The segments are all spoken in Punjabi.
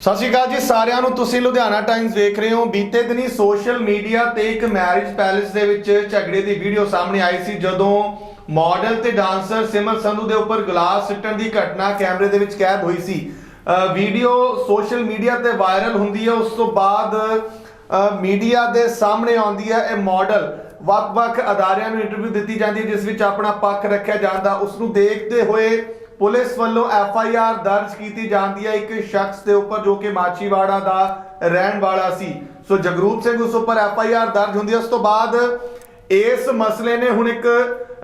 ਸਤਿ ਸ਼੍ਰੀ ਅਕਾਲ ਜੀ ਸਾਰਿਆਂ ਨੂੰ। ਤੁਸੀਂ ਲੁਧਿਆਣਾ ਟਾਈਮਸ ਵੇਖ ਰਹੇ ਹੋ। ਬੀਤੇ ਦਿਨੀ ਸੋਸ਼ਲ ਮੀਡੀਆ ਤੇ ਇੱਕ ਮੈਰਿਜ ਪੈਲੇਸ ਦੇ ਵਿੱਚ ਝਗੜੇ ਦੀ ਵੀਡੀਓ ਸਾਹਮਣੇ ਆਈ ਸੀ, ਜਦੋਂ ਮਾਡਲ ਤੇ ਡਾਂਸਰ ਸਿਮਰ ਸੰਧੂ ਦੇ ਉੱਪਰ ਗਲਾਸ ਸਿੱਟਣ ਦੀ ਘਟਨਾ ਕੈਮਰੇ ਦੇ ਵਿੱਚ ਕੈਦ ਹੋਈ ਸੀ। ਵੀਡੀਓ ਸੋਸ਼ਲ ਮੀਡੀਆ ਤੇ ਵਾਇਰਲ ਹੁੰਦੀ ਹੈ। ਉਸ ਤੋਂ ਬਾਅਦ ਮੀਡੀਆ ਦੇ ਸਾਹਮਣੇ ਆਉਂਦੀ ਹੈ ਇਹ ਮਾਡਲ ਵੱਖ-ਵੱਖ ਅਦਾਰਿਆਂ ਨੂੰ ਇੰਟਰਵਿਊ ਦਿੱਤੀ ਜਾਂਦੀ ਹੈ, ਜਿਸ ਵਿੱਚ ਆਪਣਾ ਪੱਖ ਰੱਖਿਆ ਜਾਂਦਾ। ਉਸ ਨੂੰ ਦੇਖਦੇ ਹੋਏ ਪੁਲਿਸ ਵੱਲੋਂ ਐਫ ਆਈ ਆਰ ਦਰਜ ਕੀਤੀ ਜਾਂਦੀ ਹੈ ਇੱਕ ਸ਼ਖਸ ਦੇ ਉੱਪਰ ਜੋ ਕਿ ਮਾਚੀਵਾੜਾ ਦਾ ਰਹਿਣ ਵਾਲਾ ਸੀ। ਸੋ ਜਗਰੂਪ ਸਿੰਘ ਉਸ ਉੱਪਰ ਐਫ ਆਈ ਆਰ ਦਰਜ ਹੁੰਦੀ ਹੈ। ਉਸ ਤੋਂ ਬਾਅਦ ਇਸ ਮਸਲੇ ਨੇ ਹੁਣ ਇੱਕ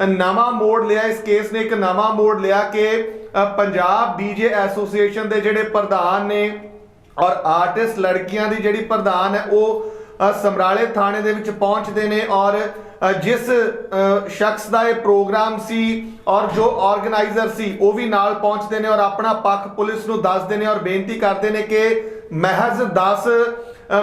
ਨਵਾਂ ਮੋੜ ਲਿਆ। ਇਸ ਕੇਸ ਨੇ ਇੱਕ ਨਵਾਂ ਮੋੜ ਲਿਆ ਕਿ ਅ, ਪੰਜਾਬ ਡੀਜੇ ਐਸੋਸੀਏਸ਼ਨ ਦੇ ਜਿਹੜੇ ਪ੍ਰਧਾਨ ਨੇ ਔਰ ਆਰਟਿਸਟ ਲੜਕੀਆਂ ਦੀ ਜਿਹੜੀ ਪ੍ਰਧਾਨ ਹੈ ਉਹ ਸਮਰਾਲੇ ਥਾਣੇ ਦੇ ਵਿੱਚ ਪਹੁੰਚਦੇ ਨੇ ਔਰ ਜਿਸ ਸ਼ਖਸ ਦਾ ਇਹ ਪ੍ਰੋਗਰਾਮ ਸੀ ਔਰ ਜੋ ਆਰਗੇਨਾਈਜ਼ਰ ਸੀ, ਉਹ ਵੀ ਨਾਲ ਪਹੁੰਚਦੇ ਨੇ ਔਰ ਆਪਣਾ ਪੱਖ ਪੁਲਿਸ ਨੂੰ ਦੱਸਦੇ ਨੇ ਔਰ ਬੇਨਤੀ ਕਰਦੇ ਨੇ ਕਿ ਮਹਿਜ਼ 10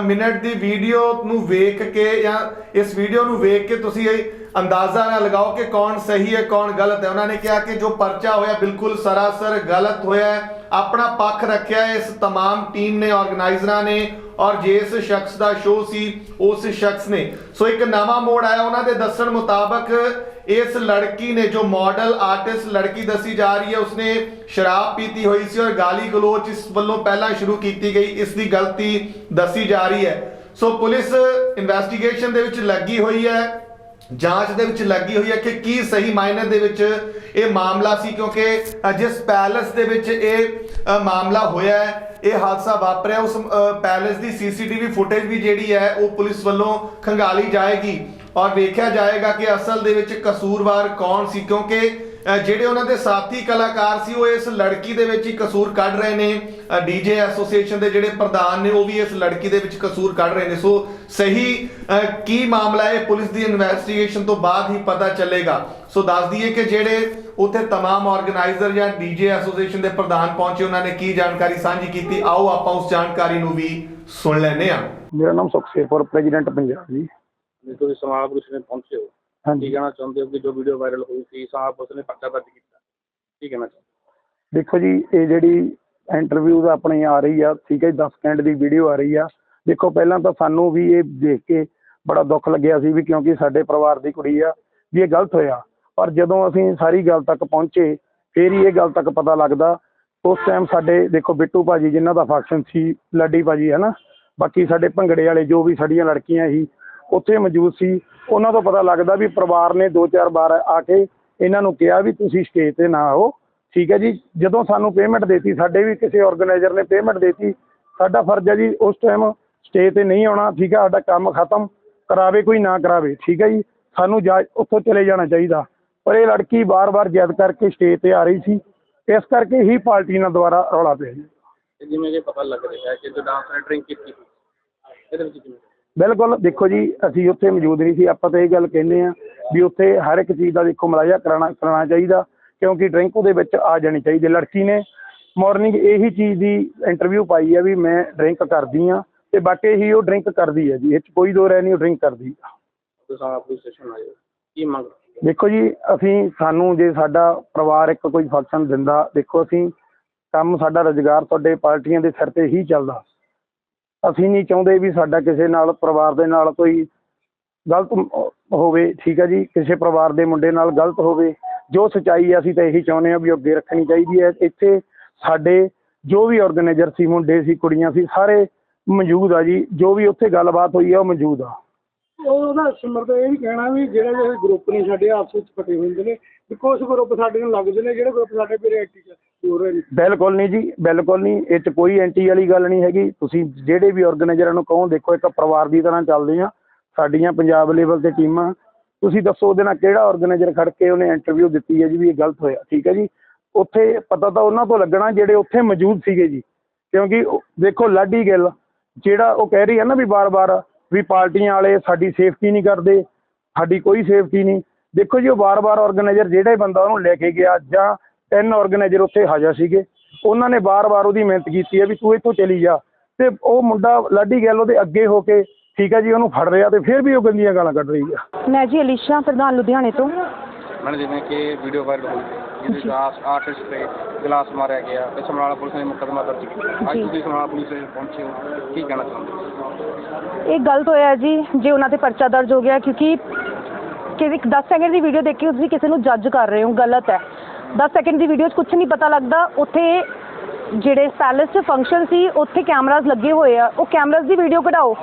ਮਿੰਟ ਦੀ ਵੀਡੀਓ ਨੂੰ ਵੇਖ ਕੇ ਜਾਂ ਇਸ ਵੀਡੀਓ ਨੂੰ ਵੇਖ ਕੇ ਤੁਸੀਂ ਇਹ ਅੰਦਾਜ਼ਾ ਨਾ ਲਗਾਓ ਕਿ ਕੌਣ ਸਹੀ ਹੈ ਕੌਣ ਗਲਤ ਹੈ ਉਹਨਾਂ ਨੇ ਕਿਹਾ ਕਿ ਜੋ ਪਰਚਾ ਹੋਇਆ ਬਿਲਕੁਲ ਸਰਾਸਰ ਗਲਤ ਹੋਇਆ ਹੈ ਆਪਣਾ ਪੱਖ ਰੱਖਿਆ ਹੈ ਇਸ तमाम ਟੀਮ ਨੇ ਆਰਗੇਨਾਈਜ਼ਰਾਂ ਨੇ ਔਰ ਜਿਸ ਸ਼ਖਸ ਦਾ ਸ਼ੋਅ ਸੀ ਉਸ ਸ਼ਖਸ ਨੇ ਸੋ ਇੱਕ ਨਵਾਂ ਮੋੜ ਆਇਆ ਉਹਨਾਂ ਦੇ ਦੱਸਣ ਮੁਤਾਬਕ ਇਸ ਲੜਕੀ ਨੇ ਜੋ ਮਾਡਲ ਆਰਟਿਸਟ ਲੜਕੀ ਦੱਸੀ ਜਾ ਰਹੀ ਹੈ ਉਸਨੇ ਸ਼ਰਾਬ ਪੀਤੀ ਹੋਈ ਸੀ ਔਰ ਗਾਲੀ ਗਲੋਚ ਇਸ ਵੱਲੋਂ ਪਹਿਲਾਂ ਸ਼ੁਰੂ ਕੀਤੀ ਗਈ ਇਸ ਦੀ ਗਲਤੀ ਦੱਸੀ ਜਾ ਰਹੀ ਹੈ ਸੋ ਪੁਲਿਸ ਇਨਵੈਸਟੀਗੇਸ਼ਨ ਦੇ ਵਿੱਚ ਲੱਗੀ ਹੋਈ ਹੈ ਜਾਂਚ ਦੇ ਵਿੱਚ ਲੱਗੀ ਹੋਈ ਹੈ ਕਿ ਕੀ ਸਹੀ ਮਾਇਨੇ ਦੇ ਵਿੱਚ ਇਹ ਮਾਮਲਾ ਸੀ ਕਿਉਂਕਿ ਜਿਸ ਪੈਲਸ ਦੇ ਵਿੱਚ ਇਹ ਮਾਮਲਾ ਹੋਇਆ ਹੈ ਇਹ ਹਾਦਸਾ ਵਾਪਰਿਆ ਉਸ ਅ, ਪੈਲਸ ਦੀ ਸੀਸੀਟੀਵੀ ਫੁਟੇਜ ਵੀ ਜਿਹੜੀ ਹੈ ਉਹ ਪੁਲਿਸ ਵੱਲੋਂ ਖੰਗਾਲੀ ਜਾਏਗੀ। ਔਰ ਵੇਖਿਆ ਜਾਏਗਾ ਕਿ ਅਸਲ ਦੇ ਵਿੱਚ ਕਸੂਰਵਾਰ ਕੌਣ ਸੀ ਕਿਉਂਕਿ ਜਿਹੜੇ ਉਹਨਾਂ ਦੇ ਸਾਥੀ ਕਲਾਕਾਰ ਸੀ ਉਹ ਇਸ ਲੜਕੀ ਦੇ ਵਿੱਚ ਹੀ ਕਸੂਰ ਕੱਢ ਰਹੇ ਨੇ ਡੀਜੇ ਐਸੋਸੀਏਸ਼ਨ ਦੇ ਜਿਹੜੇ ਪ੍ਰਧਾਨ ਨੇ ਉਹ ਵੀ ਇਸ ਲੜਕੀ ਦੇ ਵਿੱਚ ਕਸੂਰ ਕੱਢ ਰਹੇ ਨੇ ਸੋ ਸਹੀ ਅ, ਕੀ ਮਾਮਲਾ ਹੈ ਪੁਲਿਸ ਦੀ ਇਨਵੈਸਟੀਗੇਸ਼ਨ ਤੋਂ ਬਾਅਦ ਹੀ ਪਤਾ ਚੱਲੇਗਾ ਸੋ ਦੱਸ ਦਈਏ ਕਿ ਜਿਹੜੇ ਉੱਥੇ तमाम ਆਰਗੇਨਾਈਜ਼ਰ ਜਾਂ ਡੀਜੇ ਐਸੋਸੀਏਸ਼ਨ ਦੇ ਪ੍ਰਧਾਨ ਪਹੁੰਚੇ ਉਹਨਾਂ ਨੇ ਕੀ ਜਾਣਕਾਰੀ ਸਾਂਝੀ ਕੀਤੀ ਆਓ ਆਪਾਂ ਉਸ ਜਾਣਕਾਰੀ ਨੂੰ ਵੀ ਸੁਣ ਲੈਂਦੇ ਹਾਂ ਮੇਰਾ ਨਾਮ ਸੁਖਸੇਪੁਰ ਪ੍ਰੈਜ਼ੀਡੈਂਟ ਪੰਜਾਬ ਜੀ ਜੇ ਤੁਸੀਂ ਸਮਾਜ ਪੁਲਿਸ ਨੇ ਪਹੁੰਚੇ ਹੋ ਕੀ ਹਾਂਜੀ ਕਹਿਣਾ ਚਾਹੁੰਦੇ ਹੋ ਕਿ ਜੋ ਵੀਡੀਓ ਵਾਇਰਲ ਹੋਈ ਸੀ ਸਮਾਜ ਪੁਲਿਸ ਨੇ ਪਰਚਾ ਦਰਜ ਕੀਤਾ? ਕੀ ਕਹਿਣਾ ਚਾਹੁੰਦੇ ਦੇਖੋ ਜੀ ਇਹ ਜਿਹੜੀ ਇੰਟਰਵਿਊ ਆਪਣੀ ਆ ਰਹੀ ਆ ਠੀਕ ਹੈ 10 ਸਕਿੰਟ ਦੀ ਵੀਡੀਓ ਆ ਰਹੀ ਆ। ਦੇਖੋ ਪਹਿਲਾਂ ਤਾਂ ਸਾਨੂੰ ਵੀ ਇਹ ਦੇਖ ਕੇ ਬੜਾ ਦੁੱਖ ਲੱਗਿਆ ਸੀ ਵੀ ਕਿਉਂਕਿ ਸਾਡੇ ਪਰਿਵਾਰ ਦੀ ਕੁੜੀ ਆ ਵੀ ਇਹ ਗਲਤ ਹੋਇਆ। ਪਰ ਜਦੋਂ ਅਸੀਂ ਸਾਰੀ ਗੱਲ ਤੱਕ ਪਹੁੰਚੇ ਫੇਰ ਹੀ ਇਹ ਗੱਲ ਤੱਕ ਪਤਾ ਲੱਗਦਾ। ਉਸ ਟਾਈਮ ਸਾਡੇ ਦੇਖੋ ਬਿੱਟੂ ਭਾਜੀ ਜਿਨ੍ਹਾਂ ਦਾ ਫੰਕਸ਼ਨ ਸੀ ਲੱਡੀ ਭਾਜੀ ਹੈ ਨਾ? ਬਾਕੀ ਸਾਡੇ ਭੰਗੜੇ ਵਾਲੇ ਜੋ ਵੀ ਸਾਡੀਆਂ ਲੜਕੀਆਂ ਸੀ ਉੱਥੇ ਮੌਜੂਦ ਸੀ। ਉਹਨਾਂ ਤੋਂ ਪਤਾ ਲੱਗਦਾ ਵੀ ਪਰਿਵਾਰ ਨੇ ਦੋ ਚਾਰ ਵਾਰ ਆ ਕੇ ਇਹਨਾਂ ਨੂੰ ਕਿਹਾ ਵੀ ਤੁਸੀਂ ਸਟੇਜ ਤੇ ਨਾ ਆਓ। ਠੀਕ ਹੈ ਜੀ, ਜਦੋਂ ਸਾਨੂੰ ਪੇਮੈਂਟ ਦੇਤੀ, ਸਾਡੇ ਵੀ ਕਿਸੇ ਆਰਗੇਨਾਈਜ਼ਰ ਨੇ ਪੇਮੈਂਟ ਦੇਤੀ। ਸਾਡਾ ਫਰਜ਼ ਹੈ ਜੀ, ਉਸ ਟਾਈਮ ਸਟੇਜ ਤੇ ਨਹੀਂ ਆਉਣਾ। ਠੀਕ ਹੈ, ਸਾਡਾ ਕੰਮ ਖਤਮ, ਕਰਾਵੇ ਕੋਈ ਨਾ ਕਰਾਵੇ। ਠੀਕ ਹੈ ਜੀ, ਸਾਨੂੰ ਜਾ ਉੱਥੋਂ ਚਲੇ ਜਾਣਾ ਚਾਹੀਦਾ। ਪਰ ਇਹ ਲੜਕੀ ਬਾਰ-ਬਾਰ ਜਿੱਦ ਕਰਕੇ ਸਟੇਜ ਤੇ ਆ ਰਹੀ ਸੀ। ਇਸ ਕਰਕੇ ਹੀ ਪਾਰਟੀ ਨਾਲ ਦੁਬਾਰਾ ਰੌਲਾ ਪਿਆ ਜੀ। ਜਿਵੇਂ ਕਿ ਪਤਾ ਲੱਗ ਰਿਹਾ ਹੈ ਕਿ ਜੋ ਡਾਂਸ ਨੇ ਡਰਿੰਕ ਕੀਤੀ ਇਹਦੇ ਵਿੱਚ ਕਿਵੇਂ? ਬਿਲਕੁਲ ਦੇਖੋ ਜੀ ਅਸੀਂ ਉੱਥੇ ਮੌਜੂਦ ਨਹੀਂ ਸੀ। ਆਪਾਂ ਤਾਂ ਇਹ ਗੱਲ ਕਹਿੰਦੇ ਆ ਵੀ ਉੱਥੇ ਹਰ ਇੱਕ ਚੀਜ਼ ਦਾ ਦੇਖੋ ਮਲਾਜਾ ਕਰਾਣਾ ਕਰਾਉਣਾ ਚਾਹੀਦਾ ਕਿਉਂਕਿ ਡਰਿੰਕ ਉਹਦੇ ਵਿੱਚ ਆ ਜਾਣੀ ਚਾਹੀਦੀ। ਲੜਕੀ ਨੇ ਮਾਰਨਿੰਗ ਇਹੀ ਚੀਜ਼ ਦੀ ਇੰਟਰਵਿਊ ਪਾਈ ਹੈ ਵੀ ਮੈਂ ਡਰਿੰਕ ਕਰਦੀ ਆ ਤੇ ਬਾਕੀ ਹੀ ਉਹ ਡਰਿੰਕ ਕਰਦੀ ਹੈ ਜੀ। ਇਹ 'ਚ ਕੋਈ ਦੋ ਰਹਿ ਨਹੀਂ ਉਹ ਡਰਿੰਕ ਕਰਦੀ ਆ। ਤੁਸੀਂ ਆਏ ਕੀ ਮੰਗ ਦੇਖੋ ਜੀ ਅਸੀਂ ਸਾਨੂੰ ਜੇ ਸਾਡਾ ਪਰਿਵਾਰ ਇੱਕ ਕੋਈ ਫੰਕਸ਼ਨ ਦਿੰਦਾ ਦੇਖੋ ਅਸੀਂ ਕੰਮ ਸਾਡਾ ਰੁਜ਼ਗਾਰ ਤੁਹਾਡੇ ਪਾਰਟੀਆਂ ਦੇ ਸਿਰ ਤੇ ਹੀ ਚੱਲਦਾ। ਅਸੀਂ ਨਹੀਂ ਚਾਹੁੰਦੇ ਵੀ ਸਾਡਾ ਕਿਸੇ ਨਾਲ, ਪਰਿਵਾਰ ਦੇ ਨਾਲ ਕੋਈ ਗਲਤ ਹੋਵੇ, ਠੀਕ ਹੈ ਜੀ? ਕਿਸੇ ਪਰਿਵਾਰ ਦੇ ਮੁੰਡੇ ਨਾਲ ਗਲਤ ਹੋਵੇ, ਜੋ ਸਚਾਈ ਹੈ, ਅਸੀਂ ਤਾਂ ਇਹੀ ਚਾਹੁੰਦੇ ਹਾਂ ਵੀ ਅੱਗੇ ਰੱਖਣੀ ਚਾਹੀਦੀ ਹੈ। ਇੱਥੇ ਸਾਡੇ ਜੋ ਵੀ ਆਰਗੇਨਾਈਜ਼ਰ ਸੀ, ਮੁੰਡੇ ਸੀ, ਕੁੜੀਆਂ ਸੀ, ਸਾਰੇ ਮੌਜੂਦ ਆ ਜੀ। ਜੋ ਵੀ ਉੱਥੇ ਗੱਲਬਾਤ ਹੋਈ ਆ ਉਹ ਮੌਜੂਦ ਆ। ਉਹਦਾ ਸਿਮਰ ਦਾ ਇਹ ਵੀ ਕਹਿਣਾ ਵੀ ਜਿਹੜੇ ਜਿਹੜੇ ਗਰੁੱਪ ਨੇ ਸਾਡੇ, ਆਪਸ ਵਿੱਚ ਫਟੇ ਹੋਏ ਹੁੰਦੇ ਨੇ। ਵੀ ਕੁਝ ਗਰੁੱਪ ਸਾਡੇ ਨੂੰ ਲੱਗਦੇ ਨੇ, ਜਿਹੜੇ ਗਰੁੱਪ ਸਾਡੇ ਪੇਰੇ ਐਕਟਿਵ ਬਿਲਕੁਲ ਨਹੀਂ ਜੀ, ਬਿਲਕੁਲ ਨਹੀਂ। ਇਹ 'ਚ ਕੋਈ ਐਂਟੀ ਵਾਲੀ ਗੱਲ ਨਹੀਂ ਹੈਗੀ। ਤੁਸੀਂ ਜਿਹੜੇ ਵੀ ਆਰਗੇਨਾਈਜ਼ਰਾਂ ਨੂੰ ਕਹੋ, ਦੇਖੋ ਇੱਕ ਪਰਿਵਾਰ ਦੀ ਤਰ੍ਹਾਂ ਚੱਲਦੇ ਆ। ਸਾਡੀਆਂ ਪੰਜਾਬ ਲੈਵਲ ਤੇ ਟੀਮਾਂ, ਤੁਸੀਂ ਦੱਸੋ ਉਹਦੇ ਨਾਲ ਕਿਹੜਾ ਆਰਗੇਨਾਈਜ਼ਰ ਖੜ ਕੇ ਉਹਨੇ ਇੰਟਰਵਿਊ ਦਿੱਤੀ ਹੈ ਜੀ ਵੀ ਇਹ ਗਲਤ ਹੋਇਆ। ਠੀਕ ਹੈ ਜੀ? ਉੱਥੇ ਪਤਾ ਤਾਂ ਉਹਨਾਂ ਤੋਂ ਲੱਗਣਾ ਜਿਹੜੇ ਉੱਥੇ ਮੌਜੂਦ ਸੀਗੇ ਜੀ। ਕਿਉਂਕਿ ਦੇਖੋ ਲਾਡੀ ਗਿੱਲ, ਜਿਹੜਾ ਉਹ ਕਹਿ ਰਹੀ ਹੈ ਨਾ ਵੀ ਬਾਰ-ਬਾਰ ਵੀ ਪਾਰਟੀਆਂ ਵਾਲੇ ਸਾਡੀ ਸੇਫਟੀ ਨਹੀਂ ਕਰਦੇ, ਸਾਡੀ ਕੋਈ ਸੇਫਟੀ ਨਹੀਂ। ਦੇਖੋ ਜੀ ਉਹ ਬਾਰ-ਬਾਰ ਆਰਗੇਨਾਈਜ਼ਰ ਜਿਹੜਾ ਬੰਦਾ ਉਹਨੂੰ ਲੈ ਕੇ ਗਿਆ ਜਾਂ ਤਿੰਨ ਆਰਗੇਨਾਈਜ਼ਰ ਉੱਥੇ ਹਾਜ਼ਰ ਸੀਗੇ। ਉਹਨਾਂ ਨੇ ਬਾਰ-ਬਾਰ ਉਹਦੀ ਮਿਹਨਤ ਕੀਤੀ ਹੈ ਵੀ ਤੂੰ ਇੱਥੋਂ ਚਲੀ ਜਾ। ਤੇ ਉਹ ਮੁੰਡਾ ਲਾਡੀ ਗਿੱਲ ਉਹਦੇ ਅੱਗੇ ਹੋ ਕੇ ਠੀਕ ਹੈ ਜੀ ਉਹਨੂੰ ਫੜ ਰਿਹਾ ਤੇ ਫਿਰ ਵੀ ਉਹ ਗੰਦੀਆਂ ਗਾਲਾਂ ਕੱਢ ਰਹੀ ਆ। ਮੈਂ ਜੀ ਅਲੀਸ਼ਾ ਪ੍ਰਧਾਨ ਲੁਧਿਆਣੇ ਤੋਂ। ਮੈਡਮ ਜਿਵੇਂ ਕਿ ਵੀਡੀਓ ਵਾਇਰਲ ਹੋਈ ਸੀ ਕਿ ਗਲਾਸ ਆਰਟਿਸਟ ਤੇ ਗਲਾਸ ਮਾਰਿਆ ਗਿਆ ਤੇ ਸਮਰਾਲਾ ਪੁਲਿਸ ਨੇ ਮੁਕੱਦਮਾ ਦਰਜ ਕੀਤਾ। ਅੱਜ। ਤੁਸੀਂ ਸਮਰਾਲਾ ਪੁਲਿਸ ਦੇ ਪਹੁੰਚੇ ਹੋ ਕੀ ਕਹਿਣਾ ਚਾਹੁੰਦੇ ਹੋ? ਇਹ ਗਲਤ ਹੋਇਆ ਜੀ ਜੇ ਉਹਨਾਂ ਤੇ ਪਰਚਾ ਦਰਜ ਹੋ ਗਿਆ ਕਿਉਂਕਿ ਕਿ ਇੱਕ 10 ਸੈਕਿੰਡ ਦੀ ਵੀਡੀਓ ਦੇਖ ਕੇ ਤੁਸੀਂ ਕਿਸੇ ਨੂੰ ਜੱਜ ਕਰ ਰਹੇ ਹੋ ਗਲਤ ਹੈ। 10 ਸੈਕਿੰਡ ਦੀ ਵੀਡੀਓ 'ਚ ਕੁਝ ਨਹੀਂ ਪਤਾ ਲੱਗਦਾ। ਉੱਥੇ ਜਿਹੜੇ ਪੈਲੇਸ 'ਚ ਫੰਕਸ਼ਨ ਸੀ, ਉੱਥੇ ਕੈਮਰਾਜ਼ ਲੱਗੇ ਹੋਏ ਆ। ਉਹ ਕੈਮਰਾਜ਼ ਦੀ ਵੀਡੀਓ ਕਢਾਓ।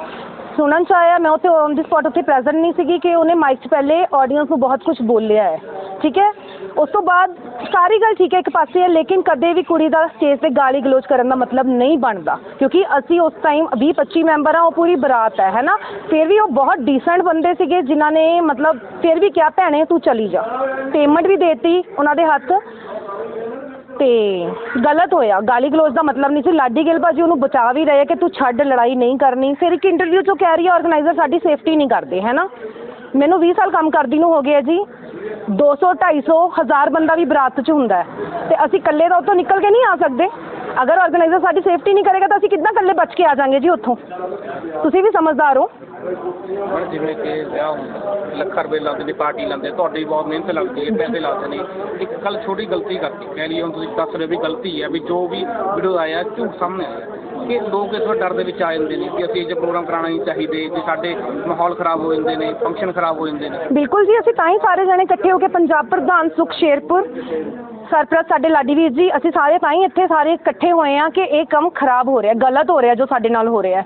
ਸੁਣਨ ਚ ਆਇਆ, ਮੈਂ ਉੱਥੇ ਔਨ ਦੀ ਸਪੌਟ ਉੱਥੇ ਪ੍ਰੈਜ਼ੈਂਟ ਨਹੀਂ ਸੀਗੀ ਕਿ ਉਹਨੇ ਮਾਈਕ 'ਚ ਪਹਿਲੇ ਆਡੀਅנס ਨੂੰ ਬਹੁਤ ਕੁਝ ਬੋਲਿਆ ਹੈ। ਠੀਕ ਹੈ? ਉਸ ਤੋਂ ਬਾਅਦ ਸਾਰੀ ਗੱਲ ਠੀਕ ਹੈ ਇੱਕ ਪਾਸੇ ਹੈ, ਲੇਕਿਨ ਕਦੇ ਵੀ ਕੁੜੀ ਦਾ ਸਟੇਜ ਤੇ ਗਾਲੀ ਗਲੋਚ ਕਰਨ ਦਾ ਮਤਲਬ ਨਹੀਂ ਬਣਦਾ, ਕਿਉਂਕਿ ਅਸੀਂ ਉਸ ਟਾਈਮ 20 25 ਮੈਂਬਰ ਆ ਉਹ ਪੂਰੀ ਬਰਾਤ ਹੈ ਹੈਨਾ ਫਿਰ ਵੀ ਉਹ ਬਹੁਤ ਡੀਸੈਂਟ ਬੰਦੇ ਸੀਗੇ, ਜਿਨ੍ਹਾਂ ਨੇ ਮਤਲਬ ਫਿਰ ਵੀ ਕਿਹਾ, ਭੈਣੇ, ਤੂੰ ਚਲੀ ਜਾ। ਪੇਮੈਂਟ ਵੀ ਦੇਤੀ ਉਹਨਾਂ ਦੇ ਹੱਥ ਤੇ ਗਲਤ ਹੋਇਆ। ਗਾਲੀ ਗਲੋਚ ਦਾ ਮਤਲਬ ਨਹੀਂ ਸੀ। ਲਾਡੀ ਗਿੱਲ ਭਾਜੀ ਉਹਨੂੰ ਬਚਾ ਵੀ ਰਹੇ ਆ ਕਿ ਤੂੰ ਛੱਡ, ਲੜਾਈ ਨਹੀਂ ਕਰਨੀ। ਫਿਰ ਇੱਕ ਇੰਟਰਵਿਊ ਚੋਂ ਕਹਿ ਰਹੀ ਹੈ ਆਰਗੇਨਾਈਜ਼ਰ ਸਾਡੀ ਸੇਫਟੀ ਨਹੀਂ ਕਰਦੇ। ਹੈ ਨਾ? ਮੈਨੂੰ 20 ਸਾਲ ਕੰਮ ਕਰਦੀ ਨੂੰ ਹੋ ਗਿਆ ਜੀ। 200 250 ਹਜ਼ਾਰ ਬੰਦਾ ਵੀ ਬਰਾਤ 'ਚ ਹੁੰਦਾ ਤੇ ਅਸੀਂ ਇਕੱਲੇ ਤਾਂ ਉੱਥੋਂ ਨਿਕਲ ਕੇ ਨਹੀਂ ਆ ਸਕਦੇ। ਅਗਰ ਆਰਗੇਨਾਈਜ਼ਰ ਸਾਡੀ ਸੇਫਟੀ ਨਹੀਂ ਕਰੇਗਾ ਤਾਂ ਅਸੀਂ ਕਿੱਦਾਂ ਇਕੱਲੇ ਬਚ ਕੇ ਆ ਜਾਾਂਗੇ ਜੀ ਉੱਥੋਂ? ਤੁਸੀਂ ਵੀ ਸਮਝਦਾਰ ਹੋ। ਹੁਣ ਜਿਵੇਂ ਕਿ ਵਿਆਹ ਹੁੰਦਾ, ਲੱਖਾਂ ਰੁਪਏ ਲਾਉਂਦੇ ਨੇ, ਪਾਰਟੀ ਲਾਉਂਦੇ ਤੁਹਾਡੀ ਬਹੁਤ ਮਿਹਨਤ ਲੱਗਦੀ ਹੈ, ਪੈਸੇ ਲਾਉਂਦੇ ਨੇ। ਇੱਕ ਕੱਲ ਛੋਟੀ ਗਲਤੀ ਕਰਤੀ, ਕਹਿ ਲਈ ਹੁਣ ਤੁਸੀਂ ਦੱਸ ਰਹੇ ਵੀ ਗਲਤੀ ਹੈ, ਵੀ ਜੋ ਵੀ ਵੀਡੀਓ ਆਇਆ, ਝੂਠ ਸਾਹਮਣੇ ਆਇਆ। ਕਿ ਲੋਕ ਇਸ ਵਾਰ ਡਰ ਦੇ ਵਿੱਚ ਆ ਜਾਂਦੇ ਨੇ ਕਿ ਅਸੀਂ ਇਹ ਜਿਹਾ ਪ੍ਰੋਗਰਾਮ ਕਰਾਉਣਾ ਨਹੀਂ ਚਾਹੀਦੇ ਜੇ ਸਾਡੇ ਮਾਹੌਲ ਖਰਾਬ ਹੋ ਜਾਂਦੇ ਨੇ ਫੰਕਸ਼ਨ ਖਰਾਬ ਹੋ ਜਾਂਦੇ ਨੇ। ਬਿਲਕੁਲ ਜੀ ਅਸੀਂ ਤਾਂ ਹੀ ਸਾਰੇ ਜਣੇ ਇਕੱਠੇ ਹੋ ਕੇ ਪੰਜਾਬ ਪ੍ਰਧਾਨ ਸੁਖ ਸ਼ੇਰਪੁਰ ਸਰਪ੍ਰਸਤ ਸਾਡੇ ਲਾਡੀ ਵੀਰ ਜੀ ਅਸੀਂ ਸਾਰੇ ਤਾਂ ਹੀ ਇੱਥੇ ਸਾਰੇ ਇਕੱਠੇ ਹੋਏ ਆ ਕਿ ਇਹ ਕੰਮ ਖਰਾਬ ਹੋ ਰਿਹਾ ਗਲਤ ਹੋ ਰਿਹਾ ਜੋ ਸਾਡੇ ਨਾਲ ਹੋ ਰਿਹਾ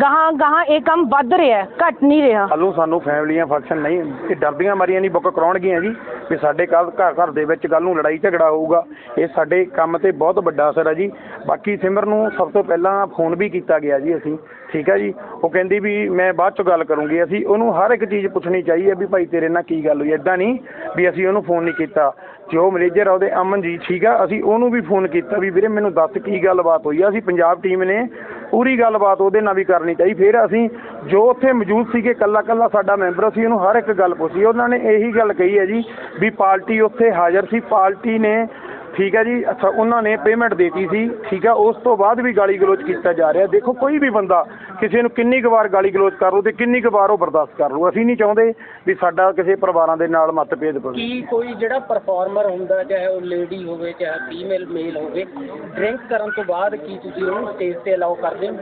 ਗਾਹਾਂ ਗਾਹਾਂ ਇਹ ਕੰਮ ਵੱਧ ਰਿਹਾ ਘਟ ਨਹੀਂ ਰਿਹਾ। ਨੂੰ ਸਾਨੂੰ ਫੈਮਲੀਆਂ ਫੰਕਸ਼ਨ ਨਹੀਂ ਇਹ ਡਰਦੀਆਂ ਮਾਰੀਆਂ ਨਹੀਂ ਬੁੱਕ ਕਰਾਉਣਗੀਆਂ ਜੀ। ਵੀ ਸਾਡੇ ਕੱਲ ਘਰ ਘਰ ਦੇ ਵਿੱਚ ਕੱਲ ਨੂੰ ਲੜਾਈ ਝਗੜਾ ਹੋਊਗਾ। ਇਹ ਸਾਡੇ ਕੰਮ ਤੇ ਬਹੁਤ ਵੱਡਾ ਅਸਰ ਹੈ ਜੀ। ਬਾਕੀ ਸਿਮਰ ਨੂੰ ਸਭ ਤੋਂ ਪਹਿਲਾਂ ਫੋਨ ਵੀ ਕੀਤਾ ਗਿਆ ਜੀ ਅਸੀਂ। ਠੀਕ ਹੈ ਜੀ? ਉਹ ਕਹਿੰਦੀ ਵੀ ਮੈਂ ਬਾਅਦ ਚ ਗੱਲ ਕਰੂੰਗੀ। ਅਸੀਂ ਉਹਨੂੰ ਹਰ ਇੱਕ ਚੀਜ਼ ਪੁੱਛਣੀ ਚਾਹੀਏ ਵੀ ਭਾਈ ਤੇਰੇ ਨਾਲ ਕੀ ਗੱਲ ਹੋਈ? ਐਦਾਂ ਨਹੀਂ ਵੀ ਅਸੀਂ ਉਹਨੂੰ ਫੋਨ ਨਹੀਂ ਕੀਤਾ। ਜੋ ਮੈਨੇਜਰ ਆ, ਉਹਦੇ ਅਮਨ ਜੀ, ਠੀਕ ਆ, ਅਸੀਂ ਉਹਨੂੰ ਵੀ ਫੋਨ ਕੀਤਾ ਵੀ ਵੀਰੇ ਮੈਨੂੰ ਦੱਸ ਕੀ ਗੱਲਬਾਤ ਹੋਈ ਆ। ਅਸੀਂ ਪੰਜਾਬ ਟੀਮ ਨੇ ਪੂਰੀ ਗੱਲਬਾਤ ਉਹਦੇ ਨਾਲ ਵੀ ਕਰਨੀ ਚਾਹੀ। ਫਿਰ ਅਸੀਂ ਜੋ ਉੱਥੇ ਮੌਜੂਦ ਸੀਗੇ ਕੱਲਾ ਕੱਲਾ ਸਾਡਾ ਮੈਂਬਰ ਸੀ ਉਹਨੂੰ ਹਰ ਇੱਕ ਗੱਲ ਪੁੱਛੀ। ਉਹਨਾਂ ਨੇ ਇਹੀ ਗੱਲ ਕਹੀ ਹੈ ਜੀ ਵੀ ਪਾਰਟੀ ਉੱਥੇ ਹਾਜ਼ਰ ਸੀ। ਪਾਰਟੀ ਨੇ ਠੀਕ ਹੈ ਜੀ ਅੱਛਾ ਉਹਨਾਂ ਨੇ ਪੇਮੈਂਟ ਦੇਤੀ ਸੀ ਠੀਕ ਹੈ ਉਸ ਤੋਂ ਬਾਅਦ ਵੀ ਗਾਲੀ ਗਲੋਚ ਕੀਤਾ ਜਾ ਰਿਹਾ। ਦੇਖੋ ਕੋਈ ਵੀ ਬੰਦਾ ਕਿਸੇ ਨੂੰ ਕਿੰਨੀ ਕੁ ਵਾਰ ਗਾਲੀ ਗਲੋਚ ਕਰ ਲੂ ਤੇ ਕਿੰਨੀ ਕੁ ਵਾਰ ਉਹ ਬਰਦਾਸ਼ਤ ਕਰ ਲੂ ਅਸੀਂ ਨਹੀਂ ਚਾਹੁੰਦੇ ਵੀ ਸਾਡਾ ਕਿਸੇ ਪਰਿਵਾਰਾਂ ਦੇ ਨਾਲ ਮਤਭੇਦ ਪਵੇ। ਕੀ ਕੋਈ ਜਿਹੜਾ ਪਰਫਾਰਮਰ ਹੁੰਦਾ ਚਾਹੇ ਉਹ ਲੇਡੀ ਹੋਵੇ ਚਾਹੇ ਫੀਮੇਲ ਮੇਲ ਹੋਵੇ ਡਰਿੰਕ ਕਰਨ ਤੋਂ ਬਾਅਦ ਕੀ ਤੁਸੀਂ ਉਹਨੂੰ ਸਟੇਜ ਤੇ ਅਲਾਉ ਕਰਦੇ ਹੋ?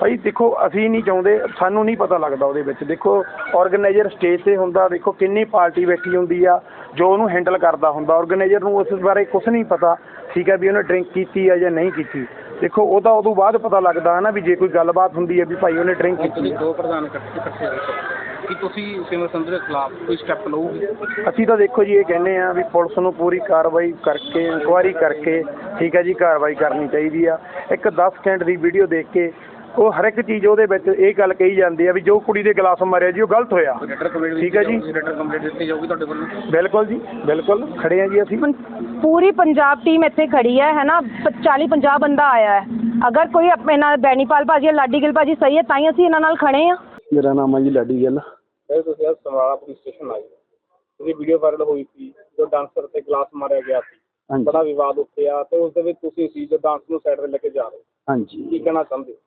ਭਾਈ ਦੇਖੋ ਅਸੀਂ ਨਹੀਂ ਚਾਹੁੰਦੇ ਸਾਨੂੰ ਨਹੀਂ ਪਤਾ ਲੱਗਦਾ ਉਹਦੇ ਵਿੱਚ। ਦੇਖੋ ਆਰਗੇਨਾਈਜ਼ਰ ਸਟੇਜ ਤੇ ਹੁੰਦਾ ਦੇਖੋ ਕਿੰਨੀ ਪਾਰਟੀ ਬੈਠੀ ਹੁੰਦੀ ਆ ਜੋ ਉਹਨੂੰ ਹੈਂਡਲ ਕਰਦਾ ਹੁੰਦਾ ਆਰਗੇਨਾਈਜ਼ਰ ਨੂੰ ਉਸ ਬਾਰੇ ਕੁਝ ਨਹੀਂ ਪਤਾ ਠੀਕ ਹੈ ਵੀ ਉਹਨੇ ਡਰਿੰਕ ਕੀਤੀ ਆ ਜਾਂ ਨਹੀਂ ਕੀਤੀ। ਦੇਖੋ ਉਹ ਤਾਂ ਉਦੋਂ ਬਾਅਦ ਪਤਾ ਲੱਗਦਾ ਹੈ ਨਾ ਵੀ ਜੇ ਕੋਈ ਗੱਲਬਾਤ ਹੁੰਦੀ ਹੈ ਵੀ ਭਾਈ ਉਹਨੇ ਡਰਿੰਕ ਕੀਤੀ ਤੁਸੀਂ ਆ ਦੋ ਪ੍ਰਧਾਨ ਇਕੱਠੇ ਇਕੱਠੇ ਹੋ ਕੇ ਕੀ ਤੁਸੀਂ ਸਿਮਰ ਸੰਧੂ ਦੇ ਖਿਲਾਫ ਕੋਈ ਸਟੈਪ ਲਓਗੇ? ਅਸੀਂ ਤਾਂ ਦੇਖੋ ਜੀ ਇਹ ਕਹਿੰਦੇ ਆ ਵੀ ਪੁਲਿਸ ਨੂੰ ਪੂਰੀ ਕਾਰਵਾਈ ਕਰਕੇ ਇਨਕੁਆਇਰੀ ਕਰਕੇ ਠੀਕ ਹੈ ਜੀ ਕਾਰਵਾਈ ਕਰਨੀ ਚਾਹੀਦੀ ਆ। ਇੱਕ 10 ਸਕਿੰਟ ਦੀ ਵੀਡੀਓ ਦੇਖ ਕੇ ਉਹ ਹਰ ਇੱਕ ਚੀਜ਼ ਉਹਦੇ ਵਿੱਚ ਇਹ ਗੱਲ ਕਹੀ ਜਾਂਦੀ ਆ ਵੀ ਜੋ ਕੁੜੀ ਦੇ ਗਲਾਸ ਮਾਰਿਆ ਜੀ ਉਹ ਗਲਤ ਹੋਇਆ। ਠੀਕ ਹੈ ਜੀ। ਰੈਟਰ ਕੰਪਲੀਟ ਦਿੱਤੀ ਜਾਊਗੀ ਤੁਹਾਡੇ ਵੱਲੋਂ ਬਿਲਕੁਲ ਜੀ ਬਿਲਕੁਲ। ਖੜੇ ਆ ਜੀ ਅਸੀਂ। ਪੂਰੀ ਪੰਜਾਬ ਟੀਮ ਇੱਥੇ ਖੜੀ ਹੈ ਹੈ ਨਾ? 40 50 ਬੰਦਾ ਆਇਆ ਹੈ। ਅਗਰ ਕੋਈ ਆਪਣੇ ਨਾਲ ਬੈਣੀਪਾਲ ਭਾਜੀ ਜਾਂ ਲਾਡੀ ਗਿੱਲ ਭਾਜੀ ਸਹੀ ਹੈ ਤਾਂ ਹੀ ਅਸੀਂ ਇਹਨਾਂ ਨਾਲ ਖੜੇ ਆ ਮੇਰਾ ਨਾਮ ਹੈ ਜੀ ਲਾਡੀ ਗਿੱਲ। ਫਿਰ ਤੁਸੀਂ ਅੱਜ ਸਮਰਾਲਾ ਪੁਲਿਸ ਸਟੇਸ਼ਨ ਆਏ ਉਹਦੀ ਵੀਡੀਓ ਵਾਇਰਲ ਹੋਈ ਸੀ ਜੋ ਡਾਂਸਰ ਤੇ ਗਲਾਸ ਮਾਰਿਆ ਗਿਆ ਸੀ। ਹਾਂਜੀ। ਬੜਾ ਵਿਵਾਦ ਉੱਠਿਆ ਤੇ ਉਸ ਦੇ ਵਿੱਚ ਤੁਸੀਂ ਸੀ ਜੋ ਡਾਂਸ ਨੂੰ ਸਾਈਡ ਤੇ ਲੈ ਕੇ ਜਾ ਰਹੇ ਹੋ। ਹਾਂਜੀ। ਕੀ ਕਹਿਣਾ ਚਾਹੁੰਦੇ ਹੋ?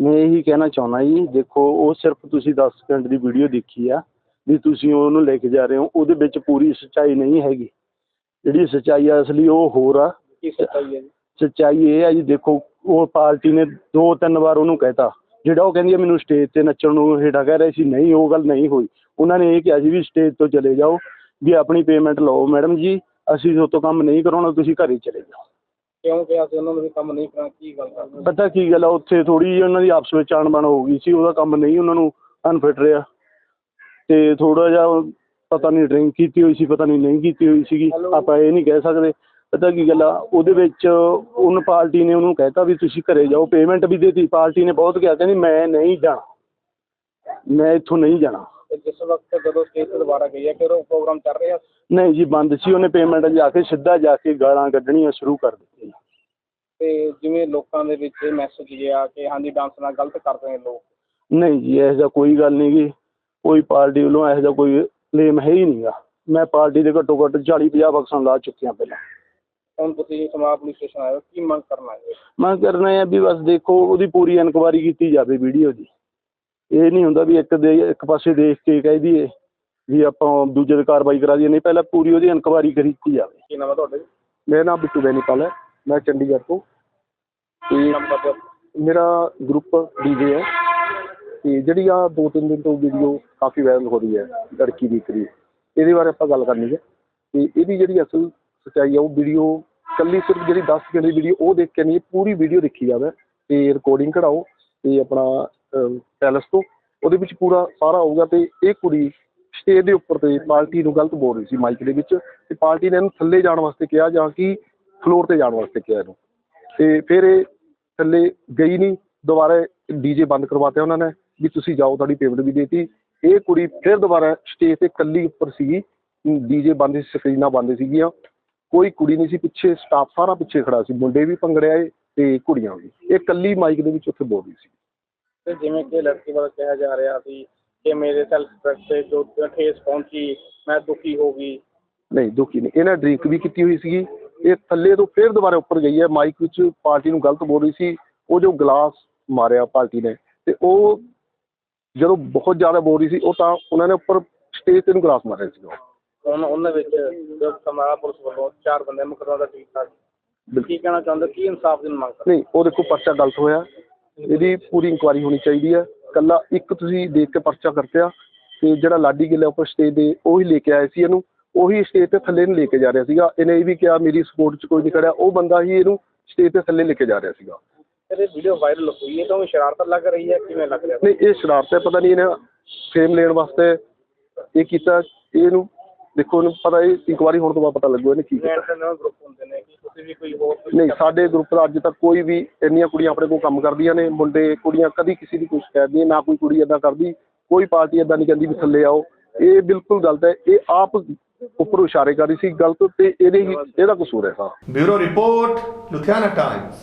ਮੈਂ ਇਹੀ ਕਹਿਣਾ ਚਾਹੁੰਦਾ ਜੀ ਦੇਖੋ ਉਹ ਸਿਰਫ ਤੁਸੀਂ 10 ਸਕਿੰਟ ਦੀ ਵੀਡੀਓ ਦੇਖੀ ਆ ਵੀ ਤੁਸੀਂ ਉਹਨੂੰ ਲੈ ਕੇ ਜਾ ਰਹੇ ਹੋ ਉਹਦੇ ਵਿੱਚ ਪੂਰੀ ਸੱਚਾਈ ਨਹੀਂ ਹੈਗੀ। ਜਿਹੜੀ ਸੱਚਾਈ ਆ ਅਸਲੀ ਉਹ ਹੋਰ ਆ। ਕੀ ਸੱਚਾਈ ਹੈ ਜੀ? ਸੱਚਾਈ ਇਹ ਆ ਜੀ ਦੇਖੋ ਉਹ ਪਾਰਟੀ ਨੇ ਦੋ ਤਿੰਨ ਵਾਰ ਉਹਨੂੰ ਕਹਿਤਾ। ਜਿਹੜਾ ਉਹ ਕਹਿੰਦੀ ਆ ਮੈਨੂੰ ਸਟੇਜ ਤੇ ਨੱਚਣ ਨੂੰ ਹੇਠਾਂ ਕਹਿ ਰਹੇ ਸੀ ਨਹੀਂ ਉਹ ਗੱਲ ਨਹੀਂ ਹੋਈ। ਉਹਨਾਂ ਨੇ ਇਹ ਕਿਹਾ ਸੀ ਵੀ ਸਟੇਜ ਤੋਂ ਚਲੇ ਜਾਓ ਵੀ ਆਪਣੀ ਪੇਮੈਂਟ ਲਓ। ਮੈਡਮ ਜੀ ਅਸੀਂ ਤੁਹਾਡੇ ਤੋਂ ਕੰਮ ਨਹੀਂ ਕਰਾਉਣਾ ਤੁਸੀਂ ਘਰੇ ਚਲੇ ਜਾਓ। ਕਿਉਂ ਕਿਹਾ ਸੀ ਉਹਨਾਂ ਨੂੰ ਵੀ ਕੰਮ ਨਹੀਂ ਕਰਨਾ ਕੀ ਗੱਲ ਕਰਦੇ ਪਤਾ ਕੀ ਗੱਲ ਆ ਉੱਥੇ ਥੋੜੀ ਜਿਹੀ ਉਹਨਾਂ ਦੀ ਆਪਸ ਵਿੱਚ ਅਣਬਣ ਹੋ ਗਈ ਸੀ ਉਹਦਾ ਕੰਮ ਨਹੀਂ ਉਹਨਾਂ ਨੂੰ ਅਨਫਿਟ ਰਿਹਾ। ਤੇ ਥੋੜਾ ਜਿਹਾ ਪਤਾ ਨਹੀਂ ਡਰਿੰਕ ਕੀਤੀ ਹੋਈ ਸੀ ਪਤਾ ਨਹੀਂ ਨਹੀਂ ਕੀਤੀ ਹੋਈ ਸੀਗੀ ਆਪਾਂ ਇਹ ਨਹੀਂ ਕਹਿ ਸਕਦੇ। ਪਤਾ ਕੀ ਗੱਲ ਆ ਉਹਦੇ ਵਿੱਚ ਉਹਨ ਪਾਰਟੀ ਨੇ ਉਹਨੂੰ ਕਹਿਤਾ ਵੀ ਤੁਸੀਂ ਘਰੇ ਜਾਓ ਪੇਮੈਂਟ ਵੀ ਦੇਤੀ ਪਾਰਟੀ ਨੇ ਬਹੁਤ ਕਿਹਾ ਕਹਿੰਦੀ ਮੈਂ ਨਹੀਂ ਜਾਣਾ। ਮੈਂ ਇੱਥੋਂ ਨਹੀਂ ਜਾਣਾ। ਤੇ ਜਿਸ ਵਕਤ ਜਦੋਂ ਸਟੇਜ ਤੇ ਦੁਬਾਰਾ ਗਈ ਹੈ ਕਿ ਉਹ ਪ੍ਰੋਗਰਾਮ ਚੱਲ ਰਿਹਾ ਸੀ? ਨਹੀਂ ਜੀ ਬੰਦ ਸੀ ਉਹਨੇ ਪੇਮੈਂਟ ਜਾ ਕੇ ਸਿੱਧਾ ਜਾ ਕੇ ਗਾਲਾਂ ਕੱਢਣੀਆਂ ਸ਼ੁਰੂ ਕਰ ਦਿੱਤੀਆਂ। ਤੇ ਜਿਵੇਂ ਲੋਕਾਂ ਦੇ ਵਿੱਚ ਇਹ ਮੈਸੇਜ ਗਿਆ ਕਿ ਹਾਂਜੀ ਡਾਂਸ ਨਾਲ ਗਲਤ ਕਰਦੇ ਨੇ ਲੋਕ। ਨਹੀਂ ਜੀ ਇਹੋ ਜਿਹਾ ਕੋਈ ਗੱਲ ਨਹੀਂ ਗੀ ਕੋਈ ਪਾਰਟੀ ਵੱਲੋਂ ਇਹੋ ਜਿਹਾ ਕੋਈ ਕਲੇਮ ਹੈ ਹੀ ਨਹੀਂਗਾ ਮੈਂ ਪਾਰਟੀ ਦੇ ਘੱਟੋ ਘੱਟ 40 50 ਬਕਸਾਂ ਲਾ ਚੁੱਕਿਆ ਪਹਿਲਾਂ। ਹੁਣ ਤੁਸੀਂ ਸਮਾਜ ਪੁਲਿਸ ਸਟੇਸ਼ਨ ਆਏ ਹੋ ਕੀ ਮੰਗ ਕਰਨਾ ਹੈ? ਮੈਂ ਕਰਨਾ ਹੈ ਵੀ ਬਸ ਦੇਖੋ ਉਹਦੀ ਪੂਰੀ ਇਨਕੁਆਇਰੀ ਕੀਤੀ ਜਾਵੇ ਵੀਡੀਓ ਦੀ ਇਹ ਨਹੀਂ ਹੁੰਦਾ ਵੀ ਇੱਕ ਦੇ ਇੱਕ ਪਾਸੇ ਦੇਖ ਕੇ ਕਹਿ ਦਈਏ ਵੀ ਆਪਾਂ ਦੂਜੇ ਤੇ ਕਾਰਵਾਈ ਕਰਾ ਦਈਏ। ਨਹੀਂ ਪਹਿਲਾਂ ਪੂਰੀ ਉਹਦੀ ਇਨਕੁਆਇਰੀ ਕੀਤੀ ਜਾਵੇ। ਕੀ ਨਾਮ ਹੈ ਤੁਹਾਡਾ ਮੇਰਾ ਨਾਮ ਬਿੱਟੂ ਬੈਨੀਪਾਲ ਹੈ। ਮੈਂ ਚੰਡੀਗੜ੍ਹ ਤੋਂ। ਤੇ ਮੇਰਾ ਗਰੁੱਪ ਡੀਜੇ ਹੈ। ਤੇ ਜਿਹੜੀ ਆ ਦੋ ਤਿੰਨ ਦਿਨ ਤੋਂ ਵੀਡੀਓ ਕਾਫੀ ਵਾਇਰਲ ਹੋ ਰਹੀ ਹੈ, ਲੜਕੀ ਦੀ ਕਰੀ ਇਹਦੇ ਬਾਰੇ ਆਪਾਂ ਗੱਲ ਕਰਨੀ ਹੈ। ਤੇ ਇਹਦੀ ਜਿਹੜੀ ਅਸਲ ਸੱਚਾਈ ਆ, ਉਹ ਵੀਡੀਓ ਕੱਲੀ ਸਿਰਫ ਜਿਹੜੀ 10 ਸਕਿੰਟ ਦੀ ਵੀਡੀਓ ਉਹ ਦੇਖ ਕੇ ਨਹੀਂ ਪੂਰੀ ਵੀਡੀਓ ਦੇਖੀ ਜਾਵੇ। ਤੇ ਰਿਕਾਰਡਿੰਗ ਕਢਾਓ, ਤੇ ਆਪਣਾ ਪੈਲਸ ਤੋਂ। ਉਹਦੇ ਵਿੱਚ ਪੂਰਾ ਸਾਰਾ ਆਊਗਾ ਤੇ ਇਹ ਕੁੜੀ ਸਟੇਜ ਦੇ ਉੱਪਰ ਤੇ ਪਾਰਟੀ ਨੂੰ ਗਲਤ ਬੋਲ ਰਹੀ ਸੀ ਮਾਈਕ ਦੇ ਵਿੱਚ। ਤੇ ਪਾਰਟੀ ਨੇ ਇਹਨੂੰ ਥੱਲੇ ਜਾਣ ਵਾਸਤੇ ਕਿਹਾ ਜਾਂ ਕਿ ਫਲੋਰ ਤੇ ਜਾਣ ਵਾਸਤੇ ਕਿਹਾ ਇਹਨੂੰ। ਤੇ ਫਿਰ ਇਹ ਥੱਲੇ ਗਈ ਨਹੀਂ ਦੁਬਾਰਾ ਡੀਜੇ ਬੰਦ ਕਰਵਾਤੇ ਉਹਨਾਂ ਨੇ ਵੀ ਤੁਸੀਂ ਜਾਓ ਤੁਹਾਡੀ ਪੇਮੈਂਟ ਵੀ ਦੇਤੀ। ਇਹ ਕੁੜੀ ਫਿਰ ਦੁਬਾਰਾ ਸਟੇਜ ਤੇ ਕੱਲੀ ਉੱਪਰ ਸੀਗੀ ਡੀਜੇ ਬੰਦ ਸੀ ਸਕਰੀਨਾਂ ਬੰਦ ਸੀਗੀਆਂ। ਕੋਈ ਕੁੜੀ ਨਹੀਂ ਸੀ ਪਿੱਛੇ ਸਟਾਫ ਸਾਰਾ ਪਿੱਛੇ ਖੜਾ ਸੀ ਮੁੰਡੇ ਵੀ ਭੰਗੜੇ ਆਏ ਤੇ ਕੁੜੀਆਂ ਵੀ। ਇਹ ਕੱਲੀ ਮਾਈਕ ਦੇ ਵਿੱਚ ਉੱਥੇ ਬੋਲ ਰਹੀ ਸੀ। ਤੇ ਜਿਵੇਂ ਕਿ ਲੜਕੀ ਵੱਲੋਂ ਕਿਹਾ ਜਾ ਰਿਹਾ ਸੀ ਕਿ ਮੇਰੇ ਸੈਲਫ ਰਿਸਪੈਕਟ ਤੇ ਜੋ ਠੇਸ ਪਹੁੰਚੀ ਮੈਂ ਦੁਖੀ ਹੋ ਗਈ। ਨਹੀਂ ਦੁਖੀ ਨਹੀਂ। ਇਹਨਾਂ ਡਰਿੰਕ ਵੀ ਕੀਤੀ ਹੋਈ ਸੀਗੀ। ਇਹ ਥੱਲੇ ਤੋਂ ਫਿਰ ਦੁਬਾਰਾ ਉੱਪਰ ਗਈ ਹੈ। ਮਾਈਕ ਵਿੱਚ ਪਾਰਟੀ ਨੂੰ ਗਲਤ ਬੋਲ ਰਹੀ ਸੀ। ਉਹ ਜੋ ਗਲਾਸ ਮਾਰਿਆ ਪਾਰਟੀ ਨੇ ਤੇ ਉਹ ਜਦੋਂ ਬਹੁਤ ਜ਼ਿਆਦਾ ਬੋਲ ਰਹੀ ਸੀ ਉਹ ਤਾਂ ਉਹਨਾਂ ਨੇ ਉੱਪਰ ਸਟੇਜ ਤੇ ਨੂੰ ਗਲਾਸ ਮਾਰਿਆ ਸੀ। ਹੁਣ ਉਹਨਾਂ ਵਿੱਚ ਜੋ ਸਮਾਰਾ ਪੁਲਿਸ ਵੱਲੋਂ ਚਾਰ ਬੰਦੇ ਮੁਕਦਮਾ ਦਾ ਕੀਤਾ ਕੀ ਕਹਿਣਾ ਚਾਹੁੰਦੇ ਕੀ ਇਨਸਾਫ ਦੀ ਮੰਗ ਕਰਦੇ ਨਹੀਂ ਉਹ ਦੇਖੋ ਪਰਚਾ ਗਲਤ ਹੋਇਆ। ਇਹਦੀ ਪੂਰੀ ਇਨਕੁਆਇਰੀ ਹੋਣੀ ਚਾਹੀਦੀ ਹੈ। ਕੱਲਾ ਇੱਕ ਤੁਸੀਂ ਦੇਖ ਕੇ ਪਰਚਾ ਕਰਤਿਆ ਤੇ ਜਿਹੜਾ ਲਾਡੀ ਗਿੱਲ ਉੱਪਰ ਸਟੇਜ ਦੇ ਉਹੀ ਲੈ ਕੇ ਆਏ ਸੀ ਇਹਨੂੰ। ਉਹੀ ਸਟੇਜ ਤੇ ਥੱਲੇ ਨੂੰ ਲੈ ਕੇ ਜਾ ਰਿਹਾ ਸੀਗਾ। ਇਹਨੇ ਇਹ ਵੀ ਕਿਹਾ ਮੇਰੀ ਸਪੋਰਟ 'ਚ ਕੋਈ ਨਹੀਂ ਖੜਿਆ। ਉਹ ਬੰਦਾ ਹੀ ਇਹਨੂੰ ਸਟੇਜ ਤੇ ਥੱਲੇ ਲੈ ਕੇ ਜਾ ਰਿਹਾ ਸੀਗਾ। ਤੇ ਇਹ ਵੀਡੀਓ ਵਾਇਰਲ ਹੋਈ ਹੈ ਤਾਂ ਉਹ ਸ਼ਰਾਰਤ ਲੱਗ ਰਹੀ ਹੈ ਕਿਵੇਂ ਲੱਗ ਰਿਹਾ? ਨਹੀਂ ਇਹ ਸ਼ਰਾਰਤ ਹੈ ਪਤਾ ਨਹੀਂ ਇਹਨੇ ਫੇਮ ਲੈਣ ਵਾਸਤੇ ਇਹ ਕੀਤਾ। ਇਹਨੂੰ ਦੇਖੋ ਇਹਨੂੰ ਪਤਾ ਇਹ ਇਨਕੁਆਇਰੀ ਹੋਣ ਤੋਂ ਬਾਅਦ ਪਤਾ ਲੱਗੂ ਇਹਨੇ ਕੀ ਕੀਤਾ। ਗਰੁੱਪ ਹੁੰਦੇ ਨੇ ਕਿ ਤੁਸੀਂ ਵੀ ਕੋਈ ਹੋਰ ਨਹੀਂ ਸਾਡੇ ਗਰੁੱਪ ਦਾ ਅੱਜ ਤੱਕ ਕੋਈ ਵੀ ਇੰਨੀਆਂ ਕੁੜੀਆਂ ਆਪਣੇ ਕੋਲ ਕੰਮ ਕਰਦੀਆਂ ਨੇ ਮੁੰਡੇ ਕੁੜੀਆਂ ਕਦੀ ਕਿਸੇ ਦੀ ਕੋਈ ਸ਼ਿਕਾਇਤ ਨਹੀਂ ਨਾ ਕੋਈ ਕੁੜੀ ਏਦਾਂ ਕਰਦੀ ਕੋਈ ਪਾਰਟੀ ਏਦਾਂ ਨਹੀਂ ਕਹਿੰਦੀ ਵੀ ਥੱਲੇ ਆਓ। ਇਹ ਬਿਲਕੁਲ ਗਲਤ ਹੈ। ਇਹ ਆਪ ਉੱਪਰ ਇਸ਼ਾਰੇ ਕਰ ਰਹੀ ਸੀ ਗਲਤ ਤੇ ਇਹਦੇ ਹੀ ਇਹਦਾ ਕਸੂਰ ਹੈ ਸਾਰਾ ਬਿਊਰੋ ਰਿਪੋਰਟ, ਲੁਧਿਆਣਾ ਟਾਈਮਸ